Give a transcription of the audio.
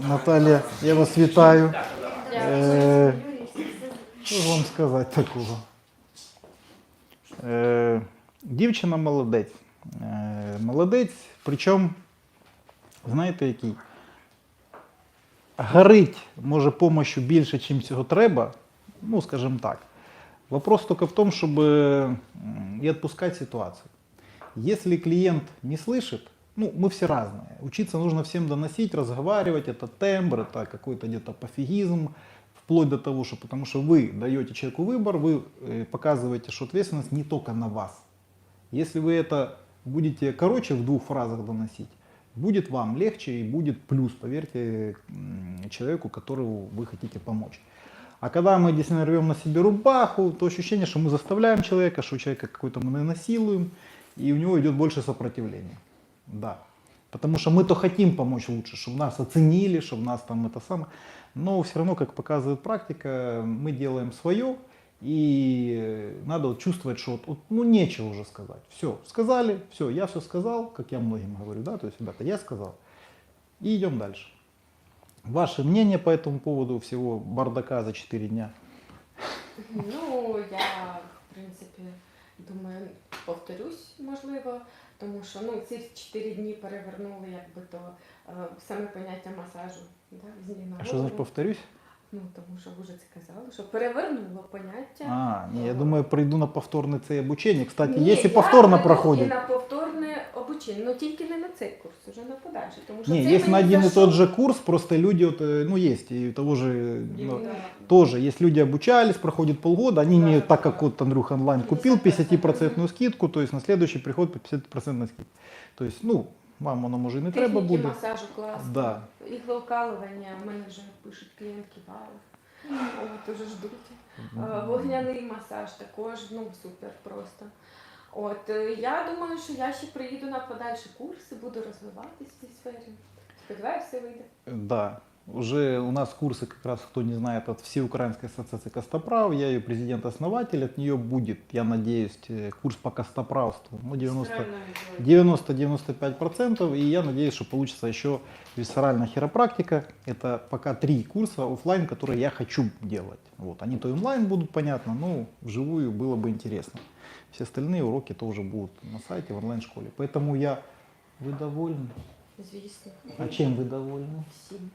Наталія, я вас вітаю. Е, Що ж вам сказати такого? Е, Дівчина молодець. Е, Молодець, причому, знаєте який? Горить може помощью більше, ніж цього треба. Ну, скажімо так. Вопрос только в том, чтобы м, и отпускать ситуацию. Если клиент не слышит, ну, мы все разные. Учиться нужно всем доносить, разговаривать, это тембр, это какой-то где-то пофигизм, вплоть до того, что потому что вы даете человеку выбор, вы э, показываете, что ответственность не только на вас. Если вы это будете короче в двух фразах доносить, будет вам легче и будет плюс, поверьте, человеку, которому вы хотите помочь. А когда мы действительно рвем на себе рубаху, то ощущение, что мы заставляем человека, что человека какой-то мы насилуем, и у него идет больше сопротивления. Да. Потому что мы-то хотим помочь лучше, чтобы нас оценили, чтобы нас там это самое. Но все равно, как показывает практика, мы делаем свое, и надо вот чувствовать, что вот, ну нечего уже сказать. Все, сказали, все, я все сказал, как я многим говорю, да, то есть, ребята, я сказал. И идем дальше. Ваше мнение по этому поводу всего бардака за 4 дня? Ну, я, в принципі, думаю, повторюсь, можливо, тому що ну, ці чотири дні перевернули якби то е, саме поняття масажу. Да, з ніг на А что голову. повторюсь? Ну, тому що ви вже це казали, що перевернуло поняття. А, не, я думаю, прийду на повторне це обучение. Кстати, Ні, если я повторно прийду проходит. І на повторне обучення, ну тільки не на цей курс, уже на подальший. Тому що Не, цей есть на мені один и зайшов. тот же курс, просто люди, вот, э, ну есть, и того же, ну, Да. тоже, есть люди обучались, проходит полгода, они Да, имеют, да, так да. как вот Андрюха онлайн купил 50% скидку, то есть на следующий приход по 50% скидку. То есть, ну, вам воно може і не треба Техніки буде. масажу класно. Да. Іглоукалування, в мене вже пишуть клієнтки, вау. От уже ждуть. Е, Вогняний масаж також, ну супер просто. От е, я думаю, що я ще приїду на подальші курси, буду розвиватися в цій сфері. Сподіваюся, все вийде. Да, уже у нас курсы, как раз кто не знает, от Всеукраинской ассоциации Костоправ, я ее президент-основатель, от нее будет, я надеюсь, э, курс по костоправству, ну 90 90-95%, и я надеюсь, что получится еще висцеральная хиропрактика. Это пока три курса оффлайн, которые я хочу делать. Вот. Они то онлайн будут, понятно, но вживую было бы интересно. Все остальные уроки тоже будут на сайте, в онлайн-школе. Поэтому я... Вы довольны? Звісно. А чем вы довольны? Всім.